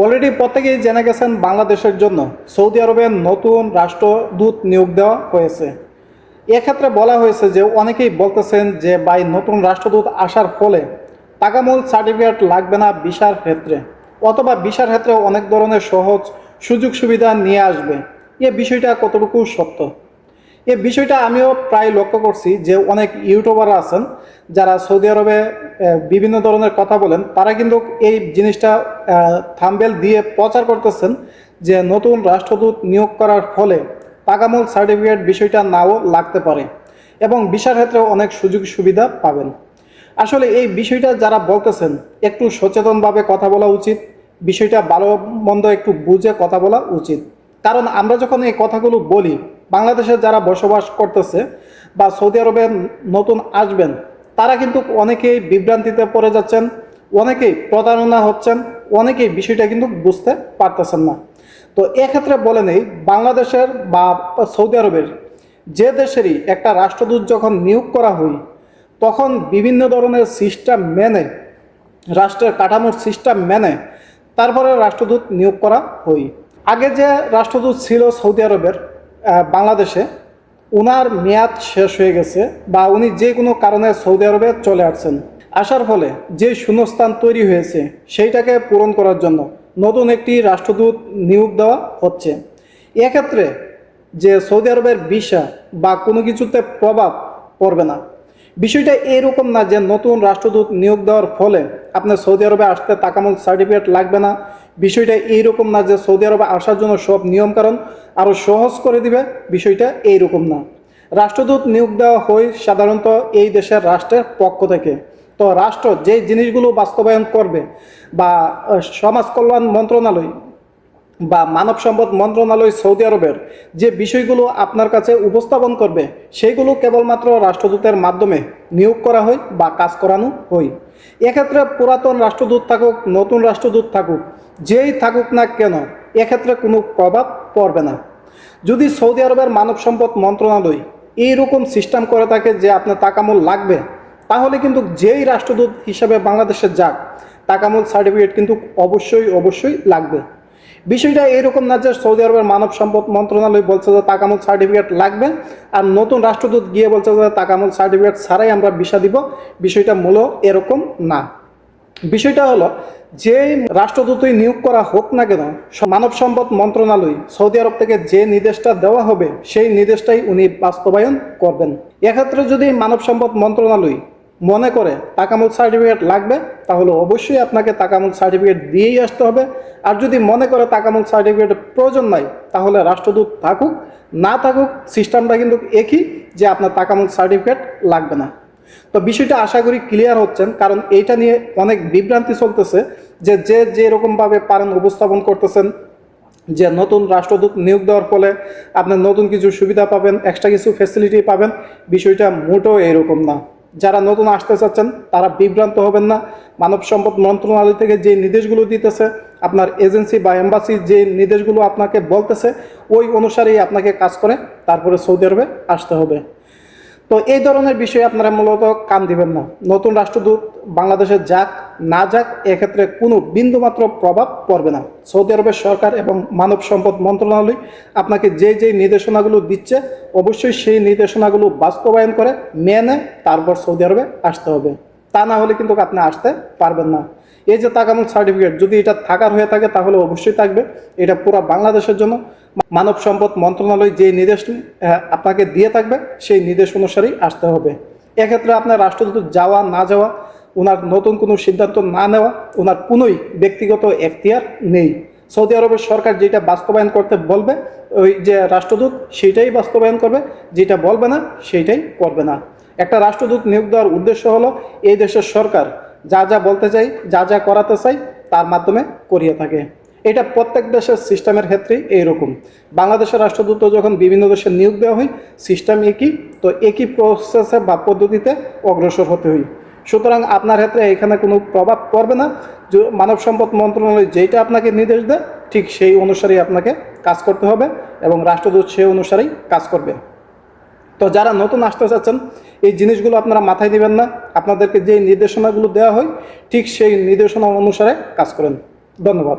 Already প্রত্যেকেই জেনে গেছেন বাংলাদেশের জন্য সৌদি আরবের নতুন রাষ্ট্রদূত নিয়োগ দেওয়া হয়েছে। এক্ষেত্রে বলা হয়েছে যে অনেকেই বলতেছেন যে ভাই, নতুন রাষ্ট্রদূত আসার ফলে তাকামূল সার্টিফিকেট লাগবে না ভিসার ক্ষেত্রে অথবা ভিসার ক্ষেত্রে অনেক ধরনের সহজ সুযোগ সুবিধা নিয়ে আসবে। এ বিষয়টা কতটুকু সত্য? এই বিষয়টা আমিও প্রায় লক্ষ্য করছি যে অনেক ইউটিউবার আছেন যারা সৌদি আরবে বিভিন্ন ধরনের কথা বলেন, তারা কিন্তু এই জিনিসটা থাম্বেল দিয়ে প্রচার করতেছেন যে নতুন রাষ্ট্রদূত নিয়োগ করার ফলে তাকামূল সার্টিফিকেট বিষয়টা নাও লাগতে পারে এবং ভিসার ক্ষেত্রে অনেক সুযোগ সুবিধা পাবেন। আসলে এই বিষয়টা যারা বলতেছেন, একটু সচেতনভাবে কথা বলা উচিত, বিষয়টা ভালো মন্দ একটু বুঝে কথা বলা উচিত। কারণ আমরা যখন এই কথাগুলো বলি বাংলাদেশে যারা বসবাস করতেছে বা সৌদি আরবে নতুন আসবেন, তারা কিন্তু অনেকেই বিভ্রান্তিতে পড়ে যাচ্ছেন, অনেকেই প্রতারণা হচ্ছেন, অনেকেই বিষয়টা কিন্তু বুঝতে পারতেছেন না। তো এক্ষেত্রে বলে নেই, বাংলাদেশের বা সৌদি আরবের যে দেশেরই একটা রাষ্ট্রদূত যখন নিয়োগ করা হয়, তখন বিভিন্ন ধরনের সিস্টেম মেনে, রাষ্ট্রের কাঠামোর সিস্টেম মেনে তারপরে রাষ্ট্রদূত নিয়োগ করা হয়। আগে যে রাষ্ট্রদূত ছিল সৌদি আরবের বাংলাদেশে ওনার মেয়াদ শেষ হয়ে গেছে বা উনি যে কোনো কারণে সৌদি আরবে চলে আসছেন। আসার ফলে যে শূন্যস্থান তৈরি হয়েছে সেইটাকে পূরণ করার জন্য নতুন একটি রাষ্ট্রদূত নিয়োগ দেওয়া হচ্ছে। এক্ষেত্রে যে সৌদি আরবের ভিসা বা কোনো কিছুতে প্রভাব পড়বে না। বিষয়টা এরকম না যে নতুন রাষ্ট্রদূত নিয়োগ দেওয়ার ফলে আপনার সৌদি আরবে আসতে তাকামুল সার্টিফিকেট লাগবে না বিষয়টা এইরকম না যে সৌদি আরবে আসার জন্য সব নিয়মকানুন আরও সহজ করে দিবে, বিষয়টা এইরকম না। রাষ্ট্রদূত নিয়োগ দেওয়া হয় সাধারণত এই দেশের রাষ্ট্রের পক্ষ থেকে। তো রাষ্ট্র যে জিনিসগুলো বাস্তবায়ন করবে বা সমাজ কল্যাণ মন্ত্রণালয় বা মানব সম্পদ মন্ত্রণালয় সৌদি আরবের যে বিষয়গুলো আপনার কাছে উপস্থাপন করবে, সেইগুলো কেবলমাত্র রাষ্ট্রদূতের মাধ্যমে নিয়োগ করা হয় বা কাজ করানো হয়। এক্ষেত্রে পুরাতন রাষ্ট্রদূত থাকুক, নতুন রাষ্ট্রদূত থাকুক, যেই থাকুক না কেন, এক্ষেত্রে কোনো প্রভাব পড়বে না। যদি সৌদি আরবের মানব সম্পদ মন্ত্রণালয় এইরকম সিস্টেম করে থাকে যে আপনার তাকামূল লাগবে, তাহলে কিন্তু যেই রাষ্ট্রদূত হিসাবে বাংলাদেশে যাক তাকামূল সার্টিফিকেট কিন্তু অবশ্যই অবশ্যই লাগবে। বিষয়টা এরকম না যে সৌদি আরবের মানব সম্পদ মন্ত্রণালয় বলছে যে তাকামুল সার্টিফিকেট লাগবে, আর নতুন রাষ্ট্রদূত গিয়ে বলছে যে তাকামুল সার্টিফিকেট ছাড়াই আমরা ভিসা দিব, বিষয়টা মূল এরকম না। বিষয়টা হলো, যে রাষ্ট্রদূতই নিয়োগ করা হোক না কেন মানব সম্পদ মন্ত্রণালয় সৌদি আরব থেকে যে নির্দেশটা দেওয়া হবে, সেই নির্দেশটাই উনি বাস্তবায়ন করবেন। এক্ষেত্রে যদি মানব সম্পদ মন্ত্রণালয় মনে করে তাকামুল সার্টিফিকেট লাগবে, তাহলে অবশ্যই আপনাকে তাকামুল সার্টিফিকেট দিয়েই আসতে হবে। আর যদি মনে করে তাকামুল সার্টিফিকেট প্রয়োজন নাই, তাহলে রাষ্ট্রদূত থাকুক, না থাকুক, সিস্টেমটা কিন্তু একই যে আপনার তাকামুল সার্টিফিকেট লাগবে না। তো বিষয়টা আশা করি ক্লিয়ার হচ্ছেন, কারণ এইটা নিয়ে অনেক বিভ্রান্তি চলতেছে যে যে যেরকমভাবে পারেন উপস্থাপন করতেছেন, যে নতুন রাষ্ট্রদূত নিয়োগ দেওয়ার ফলে আপনি নতুন কিছু সুবিধা পাবেন এক্সট্রা কিছু ফ্যাসিলিটি পাবেন, বিষয়টা মোটেও এরকম না। যারা নতুন আসতে চাচ্ছেন, তারা বিভ্রান্ত হবেন না। মানব সম্পদ মন্ত্রণালয় থেকে যে নির্দেশগুলো দিতেছে, আপনার এজেন্সি বা এম্বাসি যে নির্দেশগুলো আপনাকে বলতেছে, ওই অনুসারেই আপনাকে কাজ করে। তারপরে সৌদি আরবে আসতে হবে। তো এই ধরনের বিষয়ে আপনারা মূলত কান দিবেন না। নতুন রাষ্ট্রদূত বাংলাদেশের যাক না যাক, এক্ষেত্রে কোনো বিন্দুমাত্র প্রভাব পড়বে না। সৌদি আরবের সরকার এবং মানব সম্পদ মন্ত্রণালয় আপনাকে যে যে নির্দেশনাগুলো দিচ্ছে, অবশ্যই সেই নির্দেশনাগুলো বাস্তবায়ন করে মেনে তারপর সৌদি আরবে আসতে হবে। তা না হলে কিন্তু আপনি আসতে পারবেন না। এই যে তাকামুল সার্টিফিকেট, যদি এটা থাকার হয়ে থাকে তাহলে অবশ্যই থাকবে। এটা পুরো বাংলাদেশের জন্য। মানব সম্পদ মন্ত্রণালয় যে নির্দেশ আপনাকে দিয়ে থাকবে, সেই নির্দেশ অনুসারেই আসতে হবে। এক্ষেত্রে আপনার রাষ্ট্রদূত যাওয়া, না যাওয়া ওনার নতুন কোনো সিদ্ধান্ত না নেওয়া ওনার কোনোই ব্যক্তিগত এখতিয়ার নেই। সৌদি আরবের সরকার যেটা বাস্তবায়ন করতে বলবে, ওই যে রাষ্ট্রদূত সেইটাই বাস্তবায়ন করবে, যেটা বলবে না সেইটাই করবে না। একটা রাষ্ট্রদূত নিয়োগ দেওয়ার উদ্দেশ্য হলো, এই দেশের সরকার যা যা বলতে চাই যা যা করাতে চাই তার মাধ্যমে করিয়ে থাকে। এটা প্রত্যেক দেশের সিস্টেমের ক্ষেত্রেই এইরকম। বাংলাদেশের রাষ্ট্রদূত যখন বিভিন্ন দেশে নিয়োগ দেওয়া হয়, সিস্টেম একই, তো একই প্রসেসে বা পদ্ধতিতে অগ্রসর হতে হয়। সুতরাং আপনার ক্ষেত্রে এখানে কোনো প্রভাব পড়বে না। যে মানব সম্পদ মন্ত্রণালয় যেটা আপনাকে নির্দেশ দেয়, ঠিক সেই অনুসারেই আপনাকে কাজ করতে হবে এবং রাষ্ট্রদূত সেই অনুসারেই কাজ করবে। তো যারা নতুন আসতে চাচ্ছেন, এই জিনিসগুলো আপনারা মাথায় দিবেন না। আপনাদেরকে যে নির্দেশনাগুলো দেওয়া হয়, ঠিক সেই নির্দেশনা অনুসারে কাজ করেন। ধন্যবাদ।